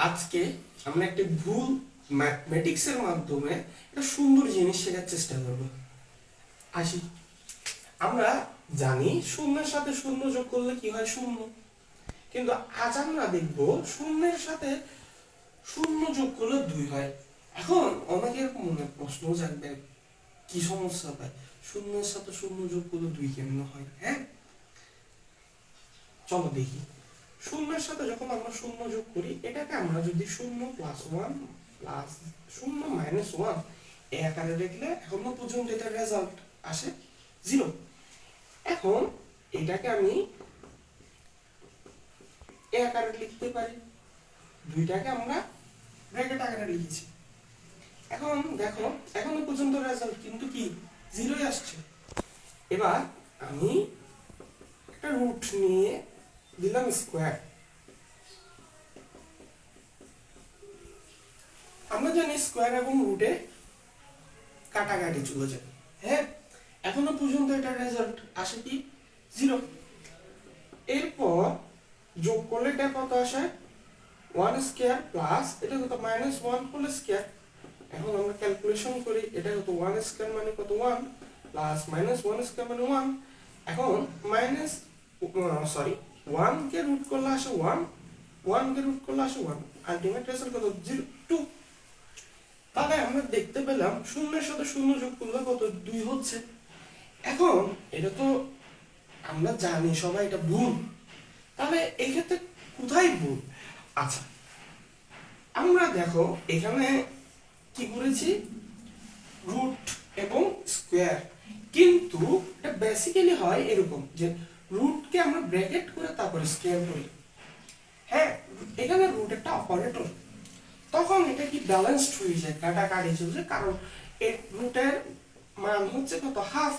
আজকে আমরা একটি ভুল ম্যাথমেটিক্সের মাধ্যমে একটা সুন্দর জিনিস শেখার চেষ্টা করব। আসি। আমরা জানি শূন্যের সাথে শূন্য যোগ করলে কি হয়? শূন্য। কিন্তু আজ আমরা দেখব শূন্যের সাথে শূন্য যোগ করলে দুই হয়। এখন অনেকের মনে প্রশ্ন জাগবে, কি সমস্যা পায় শূন্যের সাথে শূন্য যোগ করলে দুই কেমন হয় হ্যাঁ? চলো দেখি। শূন্যের সাথে যখন আমরা শূন্য যোগ করি, এটাকে আমরা যদি শূন্য প্লাস ওয়ান প্লাস শূন্য মাইনাস ওয়ান এ আকারে লিখলে এখনও পর্যন্ত এটার রেজাল্ট আসে জিরো এখন এটাকে আমি এ আকারে লিখতে পারি, দুইটাকে আমরা ব্র্যাকেট আকারে লিখেছি। এখন দেখো, এখনও পর্যন্ত রেজাল্ট কিন্তু কি? জিরোই আসছে। এবার আমি একটা রুট নিয়ে দিলাম স্কোয়ার আমরা জানি স্কোয়ার এবং রুটে কাটাকাটি চলে যায় হ্যাঁ? এখনও পর্যন্ত এটা রেজাল্ট আসে কি? জিরো এরপর যোগ করলে এটা কত আসে? ওয়ান স্কোয়ার প্লাস এটা কত? মাইনাস ওয়ান হোল স্কোয়ার এখন আমরা ক্যালকুলেশন করি, এটা কত? ওয়ান স্কোয়ার মানে কত? One plus minus one square মানে ওয়ান এখন মাইনাস সরি ওয়ান কে রুট করলে আসে ওয়ান কে রুট করলে আসে ওয়ান আলটিমেট রেজাল্ট কত? জিরো টু তাহলে আমরা দেখতে পেলাম শূন্যের সাথে শূন্য যোগ করলে কত? দুই হচ্ছে। এখন এটা তো আমরা জানি, সবাই এটা ভুল। তাহলে এই ক্ষেত্রে কোথায় ভুল? আচ্ছা আমরা দেখো এখানে কি করেছি? রুট এবং স্কোয়ার কিন্তু এটা বেসিক্যালি হয় এরকম যে রুটকে আমরা ব্র্যাকেট করে তারপরে স্কোয়ার করি। হ্যাঁ এখানে রুট একটা অপারেটর তখন এটা কি ব্যালেন্সড হয়ে যায়, কাটাকাটি চলে যায়, কারণ এর রুটের মান হচ্ছে কত হাফ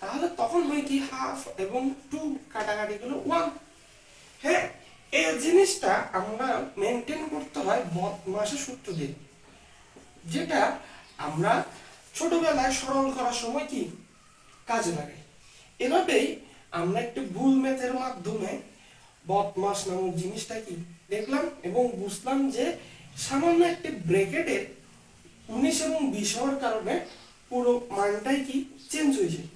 তাহলে তখন হয় কি হাফ এবং টু কাটাকাটি গুলো ওয়ান হ্যাঁ এই জিনিসটা আমরা মেনটেন করতে হয় মাসে সূত্র দিয়ে। যেটা আমরা ছোটবেলায় সরল করার সময় কি? কাজে লাগে এভাবেই আমরা একটু ভুল ম্যাথের মাধ্যমে বদমাস নামক জিনিসটা কি দেখলাম এবং বুঝলাম যে সামান্য একটি ব্রেকেটে উনিশ এবং বিশ হওয়ার কারণে পুরো মানটাই কি চেঞ্জ হয়ে যায়